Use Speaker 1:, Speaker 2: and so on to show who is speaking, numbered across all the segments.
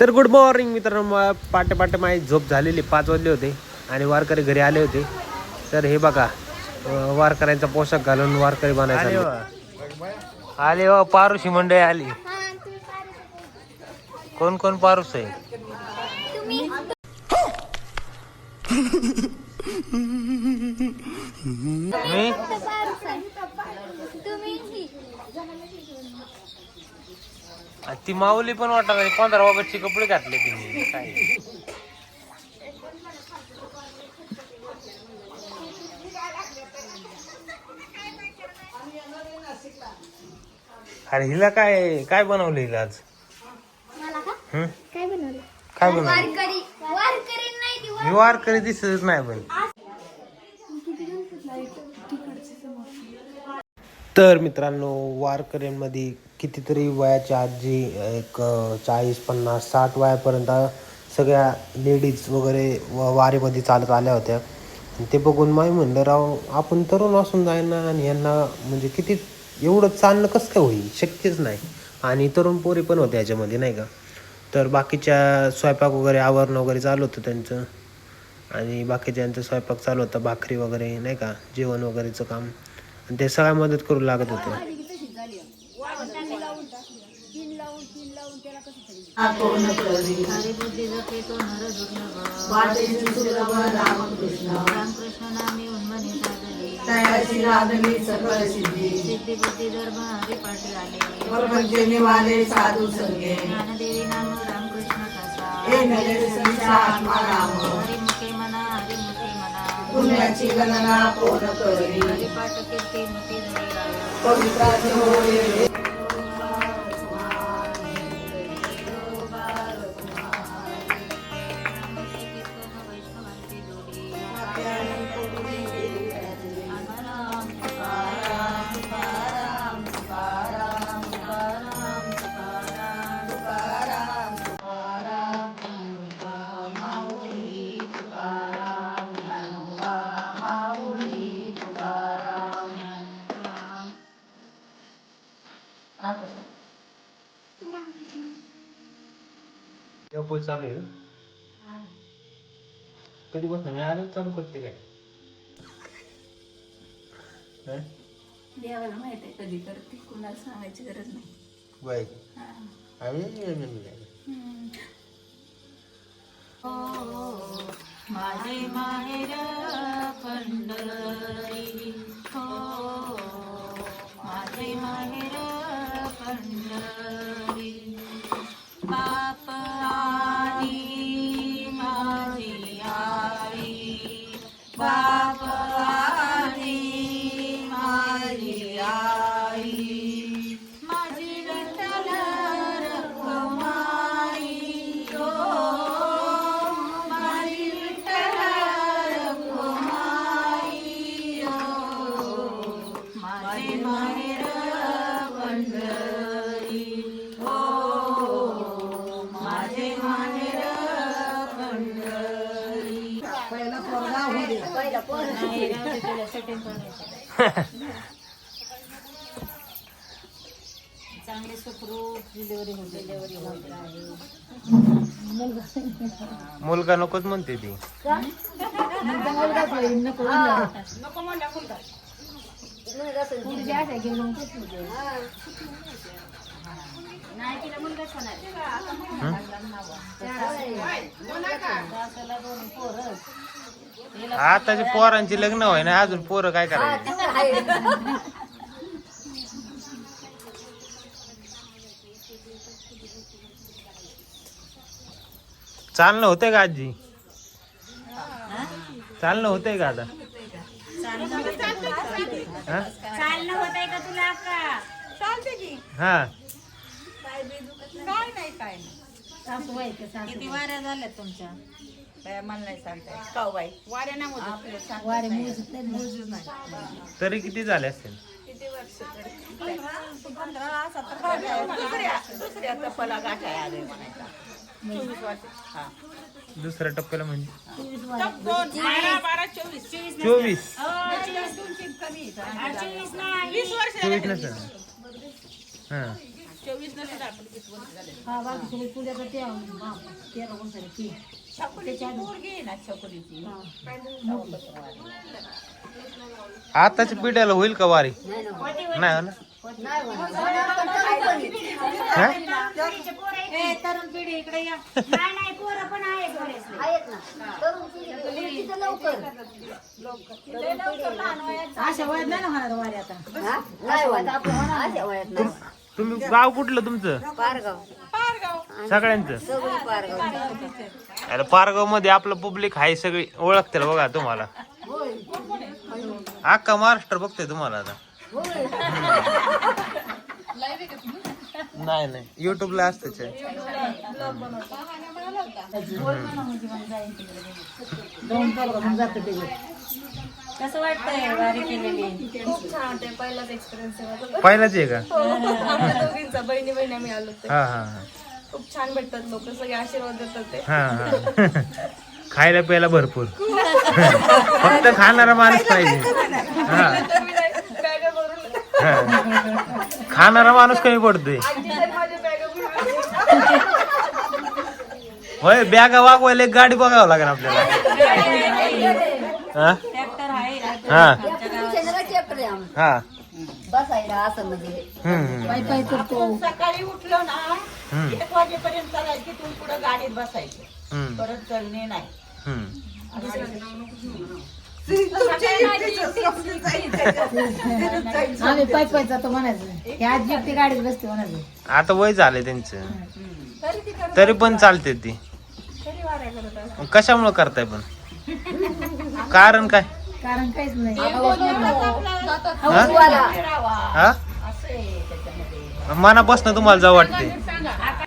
Speaker 1: तर good morning मित्रांनो. मा- पाटे पाटे माझी झोप झालेली. पाच वाजले होते आणि वारकरी घरी आले होते. तर हे बघा वारकऱ्यांचा पोशाख घालून वारकरी बनायचा. आले हो. पारुशी मंडळी आली. कोण कोण पारुस आहे? मी? आ, ती माऊली पण वाटत पंधरा ऑगस्टचे कपडे घातले तिने. काय अरे हिला काय काय बनवलं हिला आज?
Speaker 2: मला का?
Speaker 1: हं?
Speaker 2: काय बनवलं?
Speaker 1: काय बनवलं?
Speaker 2: वारकरी. वारकरी नाही ती
Speaker 1: मी वारकरी दिसतच नाही पण. तर मित्रांनो वारकऱ्यांमध्ये कितीतरी वयाच्या आजी एक चाळीस पन्नास साठ वयापर्यंत सगळ्या लेडीज वगैरे व वारीमध्ये चालत आल्या होत्या. आणि ते बघून माही म्हणलं राव आपण तरुण असून जायना आणि यांना म्हणजे किती एवढं चालणं कसं काय होईल? शक्यच नाही. आणि तरुण पोरी पण होत्या याच्यामध्ये नाही का? तर बाकीच्या स्वयंपाक वगैरे आवरणं वगैरे चालू होतं त्यांचं. आणि बाकीच्यांचं स्वयंपाक चालू होता भाकरी वगैरे नाही का? जेवण वगैरेचं काम. आणि ते सगळ्या मदत करू लागत होतं.
Speaker 3: रामकृष्ण नामे साधले
Speaker 4: तयाची राधली सकळ सिद्धी
Speaker 3: सिद्धी बुद्धी धर्म आले
Speaker 4: साधू संगे
Speaker 3: ज्ञानदेवी नाम रामकृष्ण कसा
Speaker 4: हे नरे आत्मा राम
Speaker 3: म्हणा हरिमुखे म्हणा
Speaker 4: पुण्याची गणना पूर्ण करी
Speaker 3: हरिपाठ कीर्ती धरी
Speaker 4: होय
Speaker 1: चालू आहे कधी बस मी आलं चालू करते काय? हं?
Speaker 5: देवाला माहीत आहे कधी करते कुणाला सांगायची गरज नाही.
Speaker 1: बाई. आम्ही
Speaker 3: माझे माहेर पंढरी. हो चांगले सुखरूप डिलिव्हरी होते डिलिव्हरी होत आहे
Speaker 1: मुलगा नकोच म्हणते ती
Speaker 3: नाही
Speaker 1: आताच्या पोरांची लग्न व्हाय ना अजून पोरं काय करायचे? चालणं होतंय का आजी? चालणं होतंय का आता? हा?
Speaker 3: चालणं होत आहे का तुला का?
Speaker 5: चालते की.
Speaker 1: हा.
Speaker 5: काय नाही. काय नाही
Speaker 3: सासू आहे का सासू? किती वाऱ्या झाल्या तुमच्या?
Speaker 5: काय मला नाही सांगता काऊ बाई? वाऱ्या नाही मोजत आपलं सांग
Speaker 3: वारे मोजत नाही.
Speaker 5: मोजूच नाही.
Speaker 1: तरी किती झाले असतील?
Speaker 5: किती वर्ष तरी. पंधरा सतरा दुसऱ्या दुसऱ्या तप्पाला गाठा आले म्हणायचा. चोवीस वर्ष हा.
Speaker 1: दुसऱ्या टप्प्याला म्हणजे?
Speaker 3: चोवीस वाऱ्या.
Speaker 5: बारा बारा चोवीस चोवीस.
Speaker 1: चोवीस.
Speaker 5: वीस वर्ष
Speaker 1: चोवीस नसेल. हा.
Speaker 3: चोवीस नसेल आपण किती वर्ष झाले. छकुलीची पोरगी आहे ना छकुलीची.
Speaker 1: आताच्या पिढ्याला होईल का वारी? नाही हो ना
Speaker 5: तरुण पिढी इकडे या
Speaker 2: नाही नाही पोरं पण बरेचसे. आहेत ना तरुण पिढी लवकर
Speaker 5: अशा वयात नाही ना होणार वारी आता
Speaker 2: हा? नाही होत. अशा वयात नाही.
Speaker 1: तुम्ही गाव कुठलं तुमचं
Speaker 2: पारगाव
Speaker 1: सगळ्यांचं
Speaker 2: सगळी पारगाव
Speaker 1: अरे पारगावमध्ये आपलं पब्लिक आहे सगळी ओळखते बघा तुम्हाला अख्खा महाराष्ट्र बघते तुम्हाला आता नाही नाही. युट्यूबला असतच
Speaker 5: दोन पोरं मग जातं ते.
Speaker 3: कसं वाटतंय? वारी केलेली.
Speaker 6: खूप छान पहिलाच एक्सपिरियन्स आहे माझा
Speaker 1: पहिलाच आहे का
Speaker 6: आमच्या दोघींचा. बहिणी बहिणी आम्ही आलो
Speaker 1: हा हा हा.
Speaker 6: खूप छान भेटतात लोक. सगळे आशीर्वाद देतात ते.
Speaker 1: हा हा. खायला प्यायला भरपूर. फक्त खाणारा माणूस पाहिजे. हा.
Speaker 6: तर मी
Speaker 1: हा. खाणारा माणूस कमी पडतोय. होय बॅगा वागवायला एक गाडी बघावं लागेल आपल्याला. हा? हा. हा.
Speaker 2: बसायला असं म्हणजे.
Speaker 5: पाय करतो.
Speaker 3: सकाळी उठलो ना
Speaker 1: हम्म.
Speaker 3: एक वाजेपर्यंत चालायची तिथून पुढे गाडीत बसायचं.
Speaker 1: हम्म,
Speaker 3: परत चलणे नाही.
Speaker 1: हम्म.
Speaker 5: आम्ही पाय पाय जातो म्हणायचं. हे आजी एकटी गाडीत बसते म्हणायचं.
Speaker 1: आता वय झालंय त्यांचं. तरी पण चालते ती. कशामुळे करताय पण? कारण काय?
Speaker 5: कारण काहीच नाही.
Speaker 1: हा? हा मनापासून तुम्हाला जाऊ वाटते.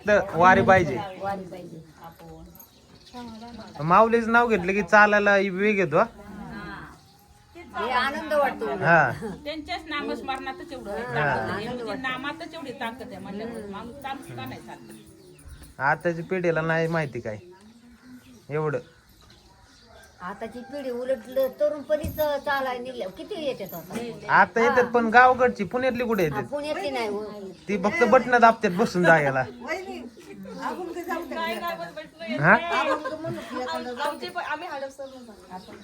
Speaker 1: तर वारी पाहिजे.
Speaker 2: पाहिजे.
Speaker 1: माऊलीच नाव घेतलं की चालायला वेग येतो हा?
Speaker 2: हे आनंद वाटतो.
Speaker 1: हा.
Speaker 3: त्यांच्याच नामस्मरणातच एवढं ताकद आहे. म्हणजे नामातच एवढी ताकद आहे म्हणल्यावर माणूस चालूच का नाही चालत?
Speaker 1: आताच्या पिढीला नाही माहिती काय. एवढं.
Speaker 2: आताची पिढी उलट ल- तरुणपणीच चालाय निघल्या. किती येतात आता?
Speaker 1: आता येतात पण गावकडची पुण्यातली कुठे येतात?
Speaker 2: पुण्यातली नाही हो.
Speaker 1: ती फक्त बटणं दाबतात बसून जायला. हा?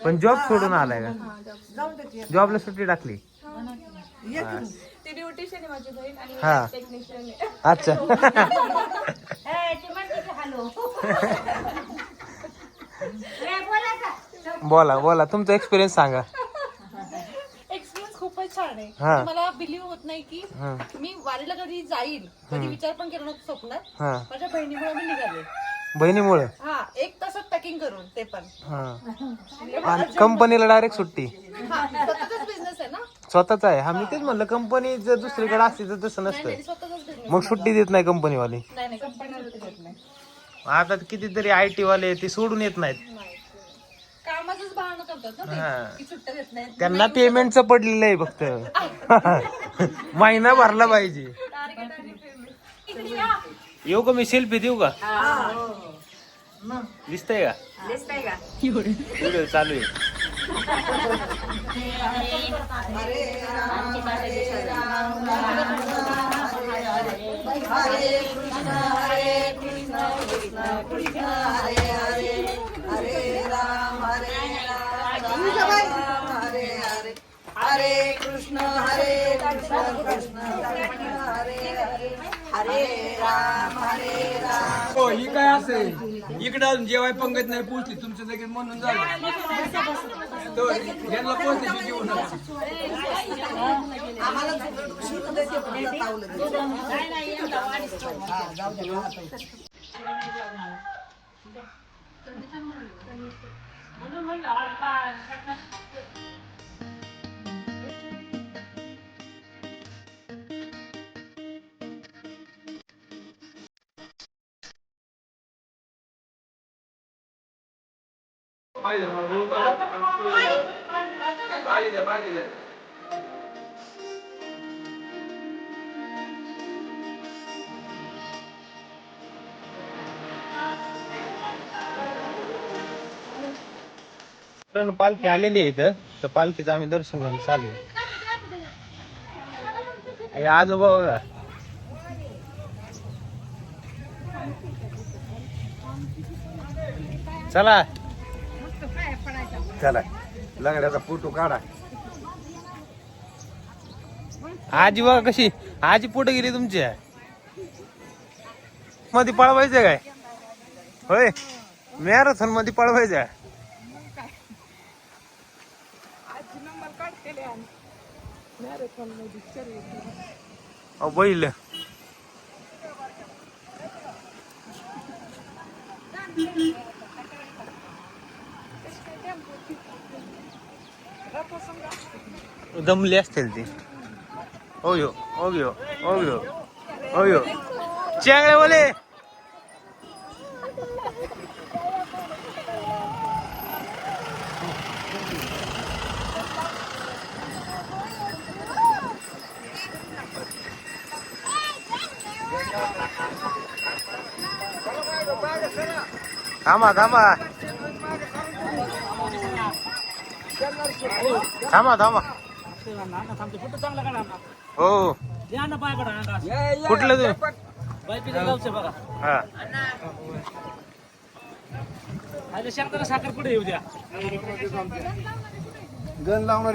Speaker 6: पण
Speaker 1: जॉब सोडून आलाय का? जॉबला सुट्टी टाकली. हा. अच्छा. बोला बोला. तुमचा एक्सपिरियन्स सांगा. हा.
Speaker 6: मला बिलीव्ह होत नाही की
Speaker 1: हा.
Speaker 6: मी वारीला कधी जाईल कधी विचार पण केला नव्हता स्वप्नात.
Speaker 1: हा.
Speaker 6: माझ्या बहिणीमुळे मी निघाले.
Speaker 1: बहिणीमुळं?
Speaker 6: हा एक तासात पॅकिंग करून ते पण.
Speaker 1: हा. आणि कंपनीला डायरेक्ट सुट्टी?
Speaker 6: हा स्वतःचाच बिझनेस आहे ना?
Speaker 1: स्वतःच आहे. हा मी तेच म्हणलं कंपनी जर दुसरीकडे असते तर तसं नसतं
Speaker 6: स्वतःचाच बिझनेस
Speaker 1: मग सुट्टी देत नाही कंपनीवाली
Speaker 6: नाही नाही कंपनीला देत नाही.
Speaker 1: आता कितीतरी आय टी वाले ते सोडून येत नाहीत.
Speaker 6: कामाचंच बहाणं करतात ना
Speaker 1: हा.
Speaker 6: ते की सुट्ट्या देत नाही
Speaker 1: त्यांना पेमेंटचं पडलेलं आहे फक्त. महिना भरला पाहिजे. येऊ का मी? सेल्फी देऊ का? दिसतंय का? व्हिडिओ चालू आहे.
Speaker 4: कृष्ण हरे कृष्ण कृष्ण कृष्ण हरे हरे हरे राम हरे राम.
Speaker 7: हो ही काय असेल? इकडे अजून जेवाय पंगत नाही पोहोचली तुमच्या जागी म्हणून झालं. तर यांना पोहोचायची जीव नका
Speaker 4: आम्हाला शुद्ध द्यायचे पण तुला
Speaker 1: पालखी आलेली आहे इथं. तर पालखीचं आम्ही दर्शन घेऊन चालू आज आजोबा बघा. चला.
Speaker 7: चला लंगड्याचा फोटो काढा.
Speaker 1: आजी बघा कशी आजी पुढे गेली तुमच्या मध्ये पळवायचं काय? होय मॅरेथॉनमध्ये पळवायचं अहो बैल. दमले असतील ते ओयो ओयो ओयो ओयो चांगले बोले थांबा थांबा थांबा थांबा. हो. कुठलं तू? हा.
Speaker 8: साखर पुढे येऊ द्या
Speaker 7: गण लावणार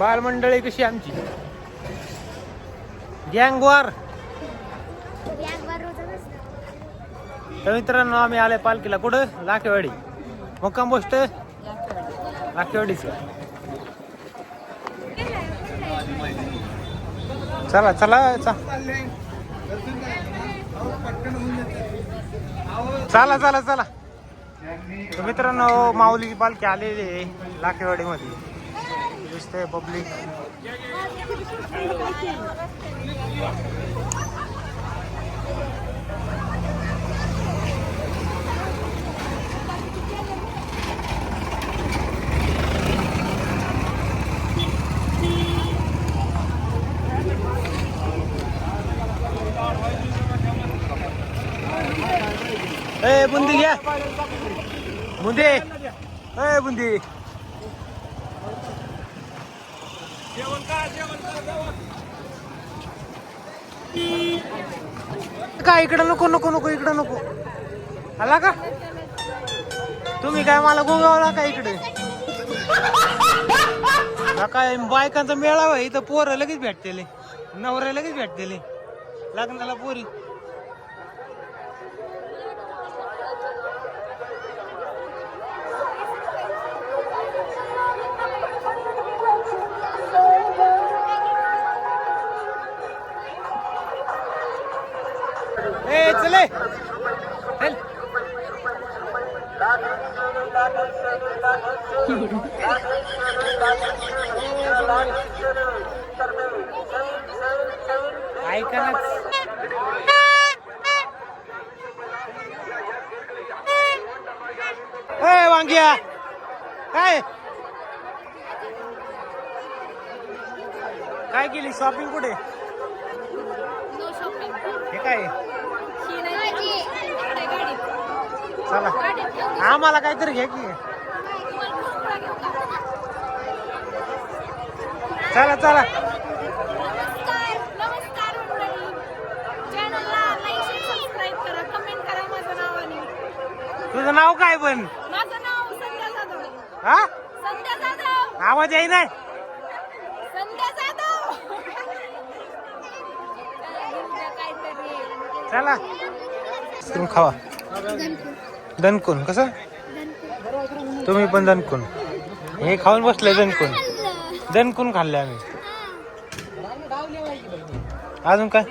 Speaker 1: बालमंडळी कशी आमची? गँग वॉर तर मित्रांनो आम्ही आलोय पालखीला. कुठं? लाखेवाडी. मुक्काम पोस्ट लाखेवाडीच. चला चला चला. चला चला तर मित्रांनो माऊलीची पालखी आलेली आहे लाखेवाडी मध्ये दिसतंय पब्लिक ए बुंदी घ्या बुंदी ए बुंदी काय इकडं नको नको नको इकडं नको. आला का? तुम्ही काय मला गोगावला का इकडे? काय बायकांचा मेळावा इथं पोरं लगेच भेटतेले. नवऱ्या लगेच भेटतेले. लग्नाला पोरी. ऐका ना ए वांग्या. काय? काय केली? शॉपिंग कुठे? हे काय? चला. आम्हाला काहीतरी घ्या की चला चला
Speaker 6: नमस्कार नमस्कार मंडळी चॅनलला लाईक शेअर सबस्क्राईब करा कमेंट करा माझ्या नावाने
Speaker 1: तुझं नाव काय पण?
Speaker 6: माझं नाव संध्या जाधव.
Speaker 1: हा? आवाज येई नाही चला. तुम्ही खावा. दणकून कसं? तुम्ही पण दणकून हे खाऊन बसले दणकून दणकून खाल्ले आम्ही. अजून काय?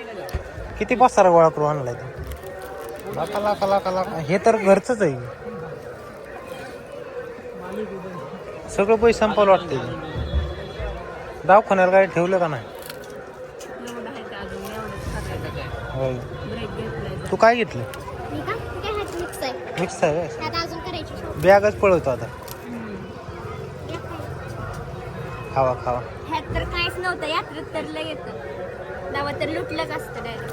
Speaker 1: किती पसारा गोळा करू आणलाय तू? लाका लाका लाका लाका हे तर घरचंच आहे. सगळं पैसे संपवलं वाटते दवाखान्याला काय ठेवलं का नाही?
Speaker 6: ते
Speaker 1: काय घेतलं?
Speaker 9: मिक्स आहे.
Speaker 1: बॅगच पळवतो आता. खावा खावा.
Speaker 9: ह्यात तर काहीच नव्हतं यात्रेत तर लय येतं. तेव्हा तर लुटलंच असतं डायरेक्ट